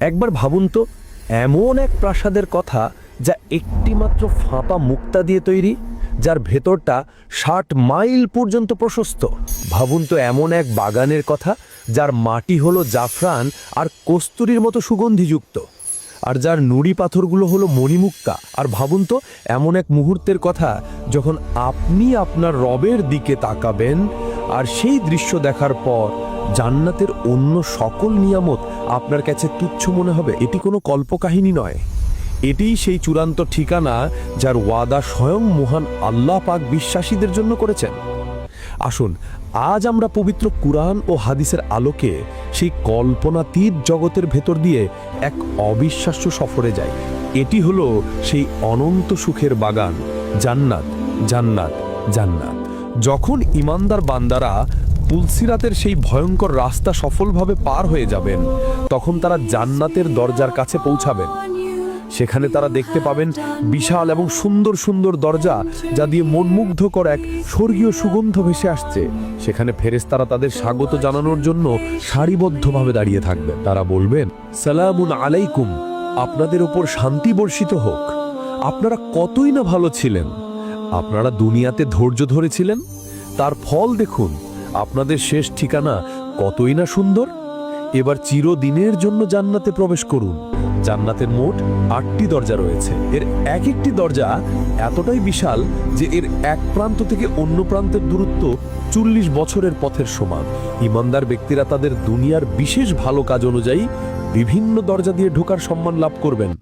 একবার ভাবুন তো, এমন এক প্রাসাদের কথা যা একটিমাত্র ফাঁপা মুক্তা দিয়ে তৈরি, যার ভেতরটা ষাট মাইল পর্যন্ত প্রশস্ত। ভাবুন তো এমন এক বাগানের কথা যার মাটি হলো জাফরান আর কস্তুরির মতো সুগন্ধিযুক্ত। আর যার নুড়ি পাথরগুলো হলো মণিমুক্তা। আর ভাবুন তো এমন এক মুহূর্তের কথা যখন আপনি আপনার রবের দিকে তাকাবেন, আর সেই দৃশ্য দেখার পর জান্নাতের অন্য সকল নিয়ামত আপনার কাছে তুচ্ছ মনে হবে। এটি কোনো কল্পকাহিনী নয়। এটিই সেই চূড়ান্ত ঠিকানা যার ওয়াদা স্বয়ং মহান আল্লাহ পাক বিশ্বাসীদের জন্য করেছেন। আসুন, আজ আমরা পবিত্র কুরআন ও হাদিসের আলোকে সেই কল্পনাতীত জগতের ভেতর দিয়ে এক অবিশ্বাস্য সফরে যাই। এটি হলো সেই অনন্ত সুখের বাগান। জান্নাত জান্নাত জান্নাত। যখন ইমানদার বান্দারা পুলসিরাতের সেই ভয়ঙ্কর রাস্তা সফলভাবে পার হয়ে যাবেন। তখন তারা জান্নাতের দরজার কাছে পৌঁছাবেন। সেখানে তারা দেখতে পাবেন বিশাল এবং সুন্দর সুন্দর দরজা যা দিয়ে মনমুগ্ধকর এক স্বর্গীয় সুগন্ধ ভেসে আসছে। সেখানে ফেরেশতারা তাদের স্বাগত জানানোর জন্য সারিবদ্ধভাবে দাঁড়িয়ে থাকবে তারা বলবেন, সালামুন আলাইকুম। আপনাদের ওপর শান্তি বর্ষিত হোক। আপনারা কতই না ভালো ছিলেন। আপনারা দুনিয়াতে ধৈর্য ধরেছিলেন। তার ফল দেখুন আপনাদের শেষ ঠিকানা কতই না সুন্দর? এবার চিরদিনের জন্য জান্নাতে প্রবেশ করুন। জান্নাতের মোট আটটি দরজা রয়েছে। এর এক একটি দরজা এতটাই বিশাল যে এর এক প্রান্ত থেকে অন্য প্রান্তের দূরত্ব চল্লিশ বছরের পথের সমান। ইমানদার ব্যক্তিরা তাদের দুনিয়ার বিশেষ ভালো কাজ অনুযায়ী বিভিন্ন দরজা দিয়ে ঢোকার সম্মান লাভ করবেন।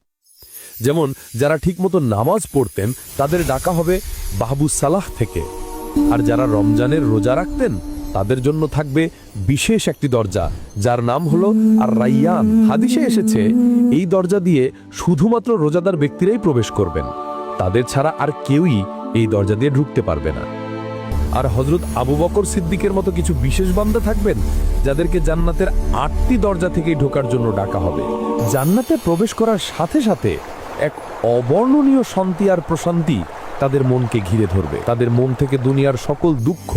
যেমন, যারা ঠিকমতো নামাজ পড়তেন, তাদের ডাকা হবে বাহবু সালাহ থেকে। আর যারা রমজানের রোজা রাখতেন তাদের জন্য থাকবে বিশেষ একটি দরজা, যার নাম হলো আর রাইয়ান হাদিসে এসেছে, এই দরজা দিয়ে শুধুমাত্র রোজাদার ব্যক্তিরাই প্রবেশ করবেন। তাদের ছাড়া আর কেউই এই দরজা দিয়ে ঢুকতে পারবে না। আর হজরত আবু বকর সিদ্দিকের মতো কিছু বিশেষ বান্দা থাকবেন, যাদেরকে জান্নাতের আটটি দরজা থেকেই ঢোকার জন্য ডাকা হবে। জান্নাতে প্রবেশ করার সাথে সাথে এক অবর্ণনীয় শান্তি আর প্রশান্তি তাদের মনকে ঘিরে ধরবে। তাদের মন থেকে দুনিয়ার সকল দুঃখ,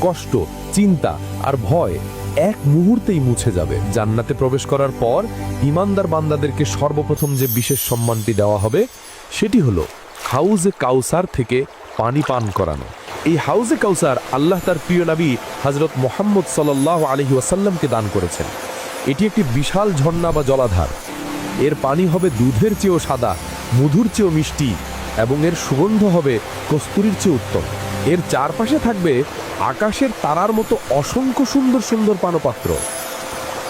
কষ্ট, চিন্তা আর ভয় এক মুহূর্তেই মুছে যাবে। জান্নাতে প্রবেশ করার পর ইমানদার বান্দাদেরকে সর্বপ্রথম যে বিশেষ সম্মানটি দেওয়া হবে, সেটি হলো হাউজে কাউসার থেকে পানি পান করানো। এই হাউজে কাউসার আল্লাহ তার প্রিয় নবী হজরত মোহাম্মদ সাল্লাহ আলহি ওয়াসাল্লামকে দান করেছেন। এটি একটি বিশাল ঝর্ণা বা জলাধার। এর পানি হবে দুধের চেয়েও সাদা, মধুর চেয়েও মিষ্টি এবং এর সুগন্ধ হবে কস্তুরীর চেয়ে উত্তম। এর চারপাশে থাকবে আকাশের তারার মতো অসংখ্য সুন্দর সুন্দর পানপাত্র।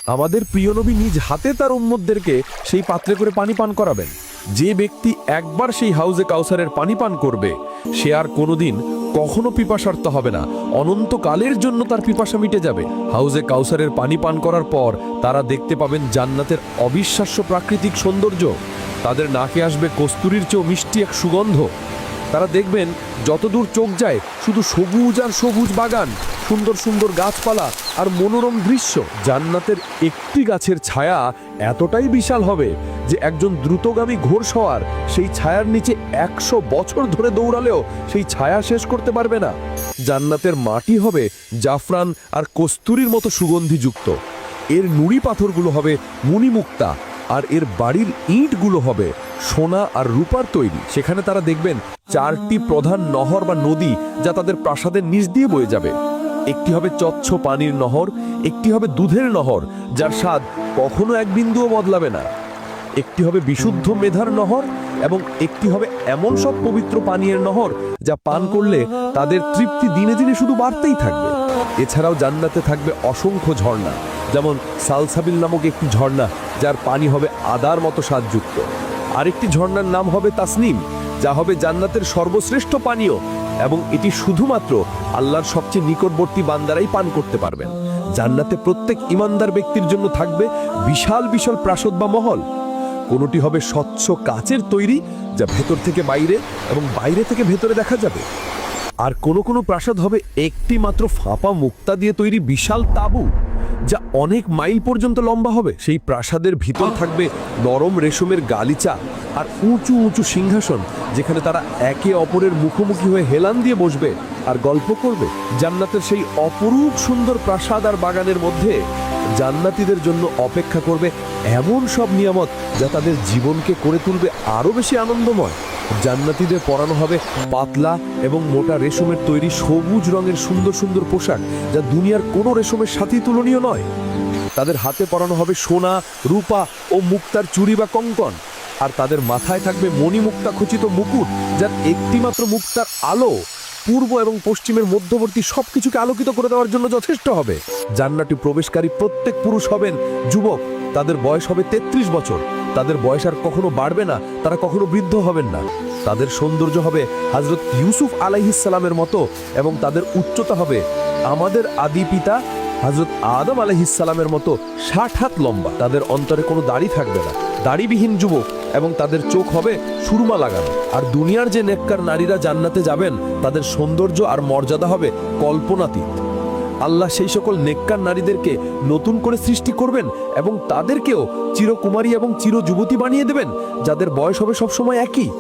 আমাদের প্রিয় নবী নিজ হাতে তার উম্মতদেরকে সেই পাত্রে করে পানি পান করাবেন। যে ব্যক্তি একবার সেই হাউজে কাউসারের পানি পান করবে, সে আর কোনোদিন কখনো পিপাসার্থ হবে না। অনন্তকালের জন্য তার পিপাসা মিটে যাবে। হাউজে কাউসারের পানি পান করার পর তারা দেখতে পাবেন জান্নাতের অবিশ্বাস্য প্রাকৃতিক সৌন্দর্য। তাদের নাকে আসবে কস্তুরীর চেয়েও মিষ্টি এক সুগন্ধ। তারা দেখবেন, যতদূর চোখ যায়, শুধু সবুজ আর সবুজ বাগান, সুন্দর সুন্দর গাছপালা আর মনোরম দৃশ্য। জান্নাতের একটি গাছের ছায়া এতটাই বিশাল হবে যে একজন দ্রুতগামী ঘোড়সওয়ার সেই ছায়ার নিচে একশো বছর ধরে দৌড়ালেও সেই ছায়া শেষ করতে পারবে না। জান্নাতের মাটি হবে জাফরান আর কস্তুরীর মতো সুগন্ধিযুক্ত। এর নুড়ি পাথরগুলো হবে মুনিমুক্তা আর এর বাড়ির ইঁটগুলো হবে সোনা আর রূপার তৈরি। সেখানে তারা দেখবেন চারটি প্রধান নহর বা নদী যা তাদের প্রাসাদের নিচ দিয়ে বয়ে যাবে। একটি হবে চচ্ছ পানির নহর, একটি হবে দুধের নহর, যার স্বাদ কখনো এক বিন্দুও বদলাবে না। একটি হবে বিশুদ্ধ মেধার নহর এবং একটি হবে এমন সব পবিত্র পানীয়ের নহর যা পান করলে তাদের তৃপ্তি দিনে দিনে শুধু বাড়তেই থাকবে। এছাড়াও জান্নাতে থাকবে অসংখ্য ঝর্ণা, যেমন সালসাবিল নামক একটি ঝর্ণা। যার পানি হবে আদার মতো স্বাদযুক্ত। আরেকটি ঝর্ণার নাম হবে তাসনিম, যা হবে জান্নাতের সর্বশ্রেষ্ঠ পানীয় এবং এটি শুধুমাত্র আল্লাহর সবচেয়ে নিকটবর্তী বান্দারাই পান করতে পারবেন। জান্নাতে প্রত্যেক ইমানদার ব্যক্তির জন্য থাকবে বিশাল বিশাল প্রাসাদ বা মহল। কোনোটি হবে স্বচ্ছ কাচের তৈরি, যা ভেতর থেকে বাইরে এবং বাইরে থেকে ভেতরে দেখা যাবে। আর কোনো কোনো প্রাসাদ হবে একটি মাত্র ফাঁপা মুক্তা দিয়ে তৈরি বিশাল তাঁবু। যা অনেক মাইল পর্যন্ত লম্বা হবে। সেই প্রাসাদের ভিতর থাকবে নরম রেশমের গালিচা আর উঁচু উঁচু সিংহাসন, যেখানে তারা একে অপরের মুখোমুখি হয়ে হেলান দিয়ে বসবে আর গল্প করবে। জান্নাতের সেই অপরূপ সুন্দর প্রাসাদ আর বাগানের মধ্যে জান্নাতীদের জন্য অপেক্ষা করবে এমন সব নিয়ামত যা তাদের জীবনকে করে তুলবে আরও বেশি আনন্দময়। জান্নাতীদের পরানো হবে পাতলা এবং মোটা রেশমের তৈরি সবুজ রঙের সুন্দর সুন্দর পোশাক, যা দুনিয়ার কোনো রেশমের সাথেই তুলনীয় নয়। তাদের হাতে পরানো হবে সোনা, রূপা ও মুক্তার চুরি বা কঙ্কন। আর তাদের মাথায় থাকবে মণিমুক্তা খচিত মুকুট, যার একটিমাত্র মুক্তার আলো। পূর্ব এবং পশ্চিমের মধ্যবর্তী সবকিছুকে আলোকিত করে দেওয়ার জন্য যথেষ্ট হবে। জান্নাটি প্রবেশকারী প্রত্যেক পুরুষ হবেন যুবক। তাদের বয়স হবে ৩৩ বছর। তাদের বয়স আর কখনো বাড়বে না, তারা কখনো বৃদ্ধ হবেন না। তাদের সৌন্দর্য হবে হজরত ইউসুফ আলাইহিসালামের মতো এবং তাদের উচ্চতা হবে আমাদের আদি পিতা হজরত আদম আলহিসালামের মতো ষাট হাত লম্বা। তাদের অন্তরে কোনো দাড়ি থাকবে না। দাড়িবিহীন যুবক এবং তাদের চোখ হবে সুরমা লাগানো। আর দুনিয়ার যে নেককার নারীরা জান্নাতে যাবেন, তাদের সৌন্দর্য আর মর্যাদা হবে কল্পনাতীত। আল্লাহ সেই সকল নেককার নারীদেরকে নতুন করে সৃষ্টি করবেন এবং তাদেরকেও চিরকুমারী এবং চির যুবতী বানিয়ে দেবেন, যাদের বয়স হবে সবসময় একই।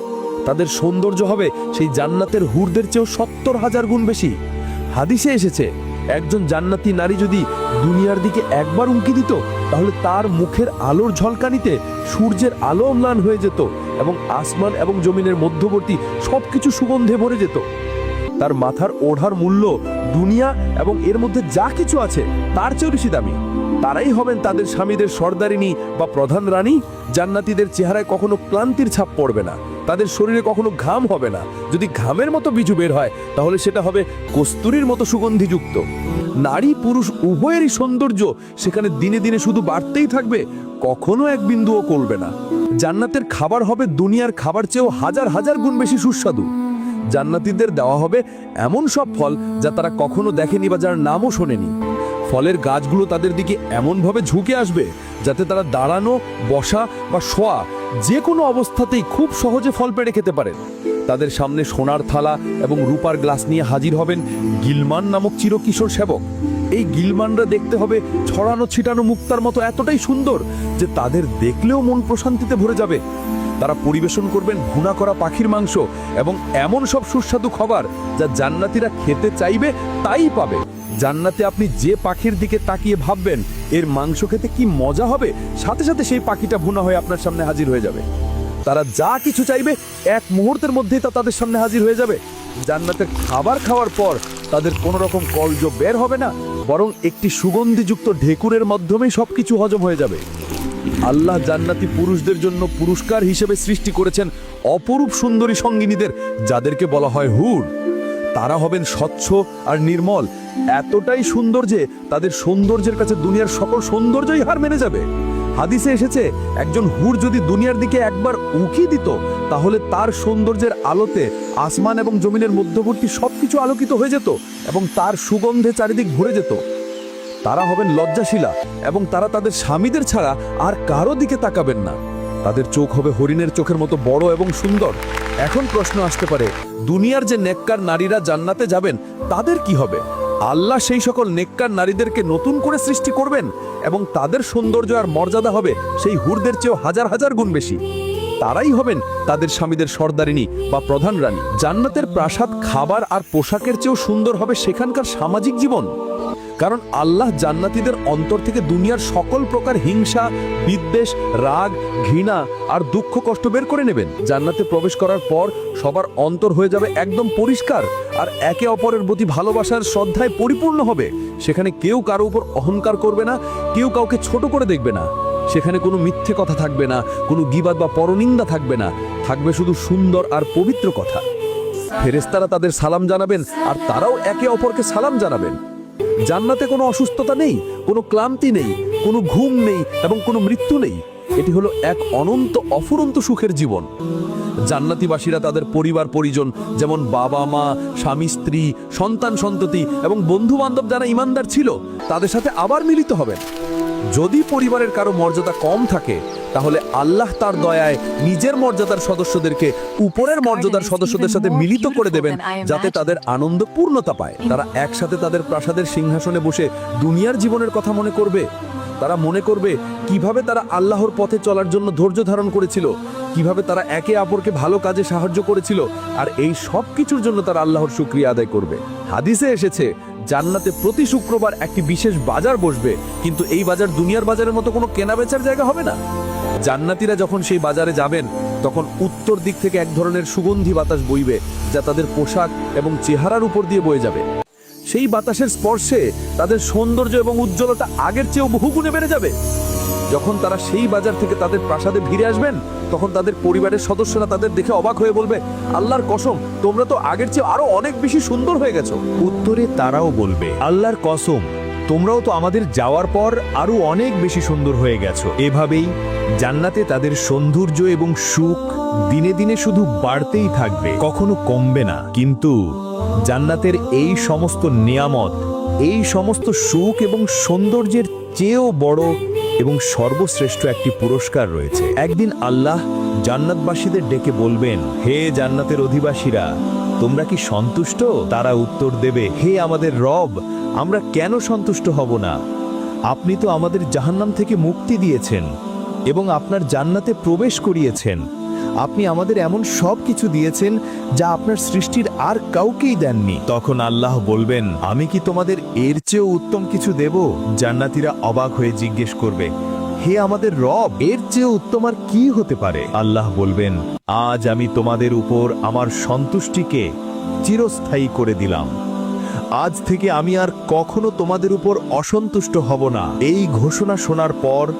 তাদের সৌন্দর্য হবে সেই জান্নাতের হুরদের চেয়েও সত্তর হাজার গুণ বেশি। হাদিসে এসেছে, একজন জান্নাতি নারী যদি দুনিয়ার দিকে একবার উঁকি দিত তাহলে তার মুখের আলোর ঝলকানিতে সূর্যের আলো অম্লান হয়ে যেত এবং আসমান এবং জমিনের মধ্যবর্তী সবকিছু সুগন্ধে ভরে যেত। তার মাথার ওঢ়ার মূল্য, দুনিয়া এবং এর মধ্যে যা কিছু আছে, তার চেয়েও বেশি দামি। তারাই হবেন তাদের স্বামীদের সর্দারিনী বা প্রধান রানী। জান্নাতীদের চেহারায় কখনো ক্লান্তির ছাপ পড়বে না। তাদের শরীরে কখনো ঘাম হবে না। যদি ঘামের মতো বিজু বের হয়, তাহলে সেটা হবে কস্তুরীর মতো সুগন্ধিযুক্ত। নারী পুরুষ উভয়েরই সৌন্দর্য সেখানে দিনে দিনে শুধু বাড়তেই থাকবে, কখনো এক বিন্দুও করবে না। জান্নাতের খাবার হবে দুনিয়ার খাবার চেয়েও হাজার হাজার গুণ বেশি সুস্বাদু। জান্নাতীদের দেওয়া হবে এমন সব ফল যা তারা কখনো দেখেনি বা যার নামও শোনেনি। ফলের গাছগুলো তাদের দিকে এমনভাবে ঝুঁকে আসবে যাতে তারা দাঁড়ানো, বসা বা শোয়া যে কোনো অবস্থাতেই খুব সহজে ফল পেড়ে খেতে পারেন। তাদের সামনে সোনার থালা এবং রূপার গ্লাস নিয়ে হাজির হবেন গিলমান নামক চিরকিশোর সেবক। এই গিলমানরা দেখতে হবে ছড়ানো ছিটানো মুক্তার মতো এতটাই সুন্দর যে তাদের দেখলেও মন প্রশান্তিতে ভরে যাবে। তারা পরিবেশন করবেন ভুনা করা পাখির মাংস এবং এমন সব সুস্বাদু খাবার যা জান্নাতিরা খেতে চাইবে, তাই পাবে। জান্নাতে আপনি যে পাখির দিকে তাকিয়ে ভাববেন, এর মাংস খেতে কি মজা হবে? সাথে সাথে সেই পাখিটা ভুনা হয়ে আপনার সামনে হাজির হয়ে যাবে। তারা যা কিছু চাইবে, এক মুহূর্তের মধ্যেই তা তাদের সামনে হাজির হয়ে যাবে। জান্নাতের খাবার খাওয়ার পর তাদের কোনো রকম কলজ বের হবে না, বরং একটি সুগন্ধিযুক্ত ঢেকুরের মাধ্যমেই সবকিছু হজম হয়ে যাবে। আল্লাহ জান্নাতি পুরুষদের জন্য পুরস্কার হিসেবে সৃষ্টি করেছেন অপরূপ সুন্দরী সঙ্গিনীদের, যাদেরকে বলা হয় হুর। তারা হবেন স্বচ্ছ আর নির্মল। এতটাই সুন্দর যে তাদের সৌন্দর্যের কাছে দুনিয়ার সকল সৌন্দর্যই হার মেনে যাবে। হাদিসে এসেছে, একজন হুর যদি দুনিয়ার দিকে একবার উকি দিত, তাহলে তার সৌন্দর্যের আলোতে আসমান এবং জমিনের মধ্যবর্তী সবকিছু আলোকিত হয়ে যেত এবং তার সুগন্ধে চারিদিক ভরে যেত। তারা হবেন লজ্জাশীলা এবং তারা তাদের স্বামীদের ছাড়া আর কারও দিকে তাকাবেন না। তাদের চোখ হবে হরিণের চোখের মতো বড় এবং সুন্দর। এখন প্রশ্ন আসতে পারে, দুনিয়ার যে নেককার নারীরা জান্নাতে যাবেন, তাদের কি হবে? আল্লাহ সেই সকল নেককার নারীদেরকে নতুন করে সৃষ্টি করবেন এবং তাদের সৌন্দর্য আর মর্যাদা হবে সেই হুরদের চেয়েও হাজার হাজার গুণ বেশি। তারাই হবেন তাদের স্বামীদের সর্দারিনী বা প্রধান রানী। জান্নাতের প্রাসাদ, খাবার আর পোশাকের চেয়েও সুন্দর হবে সেখানকার সামাজিক জীবন। কারণ আল্লাহ জান্নাতীদের অন্তর থেকে দুনিয়ার সকল প্রকার হিংসা, বিদ্বেষ, রাগ, ঘৃণা আর দুঃখ কষ্ট বের করে নেবেন। জান্নাতে প্রবেশ করার পর সবার অন্তর হয়ে যাবে একদম পরিষ্কার আর একে অপরের প্রতি ভালোবাসার শ্রদ্ধায় পরিপূর্ণ হবে। সেখানে কেউ কারও উপর অহংকার করবে না, কেউ কাউকে ছোট করে দেখবে না। সেখানে কোনো মিথ্যে কথা থাকবে না, কোনো গিবাদ বা পরনিন্দা থাকবে না। থাকবে শুধু সুন্দর আর পবিত্র কথা। ফেরেস্তারা তাদের সালাম জানাবেন আর তারাও একে অপরকে সালাম জানাবেন। জান্নাতে কোনো অসুস্থতা নেই, কোনো ক্লান্তি নেই, কোনো ঘুম নেই এবং কোনো মৃত্যু নেই। এটি হলো এক অনন্ত, অফুরন্ত সুখের জীবন। জান্নাতিবাসীরা তাদের পরিবার, পরিজন, যেমন বাবা, মা, স্বামী, স্ত্রী, সন্তান, সন্ততি এবং বন্ধু বান্ধব যারা ইমানদার ছিল, তাদের সাথে আবার মিলিত হবেন। যদি পরিবারের কারও মর্যাদা কম থাকে, তাহলে আল্লাহ তার দয়ায় নিজের মর্যাদার সদস্যদেরকে উপরের মর্যাদার সদস্যদের সাথে মিলিত করে দেবেন, যাতে তাদের আনন্দ পূর্ণতা পায়। তারা একসাথে তাদের প্রাসাদের সিংহাসনে বসে দুনিয়ার জীবনের কথা মনে করবে। তারা মনে করবে, কীভাবে তারা আল্লাহর পথে চলার জন্য ধৈর্য ধারণ করেছিল, কীভাবে তারা একে অপরকে ভালো কাজে সাহায্য করেছিল, আর এই সব কিছুর জন্য তারা আল্লাহর শুক্রিয়া আদায় করবে। হাদিসে এসেছে জান্নাতে প্রতি শুক্রবার একটি বিশেষ বাজার বসবে, কিন্তু এই বাজার দুনিয়ার বাজারের মতো কোনো কেনাবেচার জায়গা হবে না। জান্নাতিরা যখন সেই বাজারে যাবেন, তখন উত্তর দিক থেকে এক ধরনের সুগন্ধি বাতাস বইবে, যা তাদের পোশাক এবং চেহারার উপর দিয়ে বয়ে যাবে। সেই বাতাসের স্পর্শে তাদের সৌন্দর্য এবং উজ্জ্বলতা আগের চেয়েও বহুগুণে বেড়ে যাবে। যখন তারা সেই বাজার থেকে তাদের প্রাসাদে ফিরে আসবেন, তখন তাদের পরিবারের সদস্যরা তাদের দেখে অবাক হয়ে বলবে, আল্লাহর কসম, তোমরা তো আগের চেয়ে আরও অনেক বেশি সুন্দর হয়ে গেছো। উত্তরে তারাও বলবে, আল্লাহর কসম, তোমরাও তো আমাদের যাওয়ার পর আরও অনেক বেশি সুন্দর হয়ে গেছো। এভাবেই জান্নাতে তাদের সৌন্দর্য এবং সুখ দিনে দিনে শুধু বাড়তেই থাকবে, কখনো কমবে না। কিন্তু জান্নাতের এই সমস্ত নিয়ামত, এই সমস্ত সুখ এবং সৌন্দর্যের চেয়েও বড় এবং সর্বশ্রেষ্ঠ একটি পুরস্কার রয়েছে। একদিন আল্লাহ জান্নাতবাসীদের ডেকে বলবেন, হে জান্নাতের অধিবাসীরা, তোমরা কি সন্তুষ্ট? তারা উত্তর দেবে, হে আমাদের রব, আমরা কেন সন্তুষ্ট হব না? আপনি তো আমাদের জাহান্নাম থেকে মুক্তি দিয়েছেন এবং আপনার জান্নাতে প্রবেশ করিয়েছেন। আপনি আমাদের এমন সব কিছু দিয়েছেন যা আপনার সৃষ্টির আর কাউকেই দেননি। তখন আল্লাহ বলবেন, আমি কি তোমাদের এর চেয়েও উত্তম কিছু দেব? জান্নাতিরা অবাক হয়ে জিজ্ঞেস করবে, হে আমাদের রব, এর চেয়ে উত্তম আর কি হতে পারে? আল্লাহ বলবেন, আজ আমি তোমাদের উপর আমার সন্তুষ্টিকে চিরস্থায়ী করে দিলাম। আজ থেকে আমি আর কখনো তোমাদের উপর অসন্তুষ্ট হব না। এই ঘোষণা শোনার পর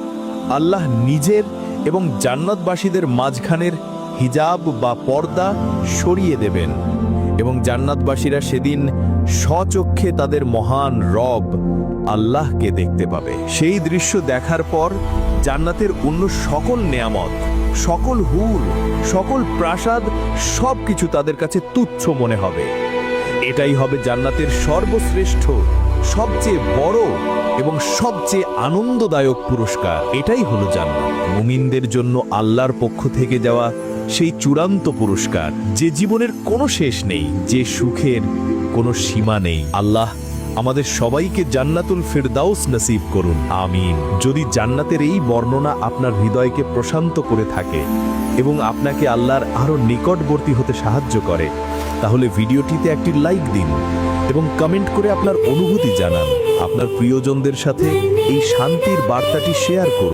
আল্লাহ নিজের এবং জান্নাতবাসীদের মাঝখানের হিজাব বা পর্দা সরিয়ে দেবেন। এবং জান্নাতবাসীরা সেদিন স্বচক্ষে তাদের মহান রব আল্লাহকে দেখতে পাবে। সেই দৃশ্য দেখার পর জান্নাতের অন্য সকল নেয়ামত, সকল হুর, সকল প্রাসাদ সবকিছু তাদের কাছে তুচ্ছ মনে হবে। এটাই হবে জান্নাতের সর্বশ্রেষ্ঠ সবচেয়ে বড় এবং সবচেয়ে আনন্দদায়ক পুরস্কার। এটাই হলো জান্নাত। মুমিনদের জন্য আল্লাহর পক্ষ থেকে যাওয়া সেই চূড়ান্ত পুরস্কার। যে জীবনের কোনো শেষ নেই, যে সুখের কোনো সীমা নেই। আল্লাহ আমাদের সবাইকে জান্নাতুল ফিরদাউস নসিব করুন। আমিন। যদি জান্নাতের এই বর্ণনা আপনার হৃদয়কে প্রশান্ত করে থাকে এবং আপনাকে আল্লাহর আরও নিকটবর্তী হতে সাহায্য করে, তাহলে ভিডিওটিতে একটি লাইক দিন। এবং কমেন্ট করে আপনার অনুভূতি জানান। আপনার প্রিয়জনদের সাথে এই শান্তির বার্তাটি শেয়ার করুন।